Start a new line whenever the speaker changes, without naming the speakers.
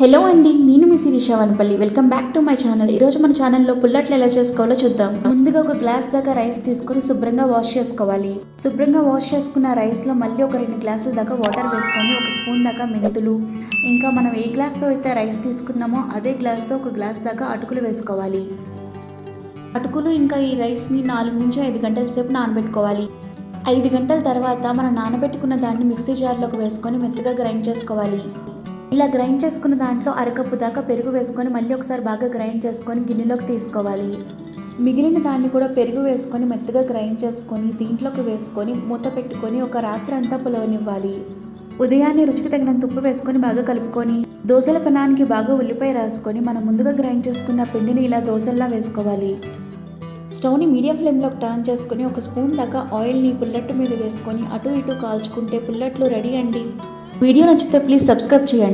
Hello అండి నేను మీ Sirisha Vanapalli. Welcome back to my channel ఈరోజు మన ఛానల్లో పుల్లట్లు ఎలా చేసుకోవాలో చూద్దాం. ముందుగా ఒక గ్లాస్ దాకా రైస్ తీసుకొని శుభ్రంగా వాష్ చేసుకోవాలి. శుభ్రంగా వాష్ చేసుకున్న రైస్లో మళ్ళీ ఒక రెండు గ్లాసుల దాకా వాటర్ వేసుకొని ఒక స్పూన్ దాకా మెంతులు. ఇంకా మనం ఏ గ్లాస్తో అయితే రైస్ తీసుకున్నామో అదే గ్లాస్తో ఒక గ్లాస్ దాకా అటుకులు వేసుకోవాలి. అటుకులు ఇంకా ఈ రైస్ని నాలుగు నుంచి ఐదు గంటల సేపు నానబెట్టుకోవాలి. ఐదు గంటల తర్వాత మనం నానబెట్టుకున్న దాన్ని మిక్సీ జార్లోకి వేసుకొని మెత్తగా గ్రైండ్ చేసుకోవాలి. ఇలా గ్రైండ్ చేసుకున్న దాంట్లో అరకప్పు దాకా పెరుగు వేసుకొని మళ్ళీ ఒకసారి బాగా గ్రైండ్ చేసుకొని గిన్నెలోకి తీసుకోవాలి. మిగిలిన దాన్ని కూడా పెరుగు వేసుకొని మెత్తగా గ్రైండ్ చేసుకొని దీంట్లోకి వేసుకొని మూత పెట్టుకొని ఒక రాత్రి అంతా పులవనివ్వాలి. ఉదయాన్నే రుచికి తగినంత ఉప్పు వేసుకొని బాగా కలుపుకొని దోశల పెనానికి బాగా ఉల్లిపాయ రాసుకొని మనం ముందుగా గ్రైండ్ చేసుకున్న పిండిని ఇలా దోశల్లా వేసుకోవాలి. స్టవ్ని మీడియం ఫ్లేమ్లోకి టర్న్ చేసుకుని ఒక స్పూన్ దాకా ఆయిల్ని పుల్లట్టు మీద వేసుకొని అటు ఇటు కాల్చుకుంటే పుల్లట్లు రెడీ అండి. వీడియో నచ్చితే ప్లీజ్ సబ్స్క్రైబ్ చేయండి.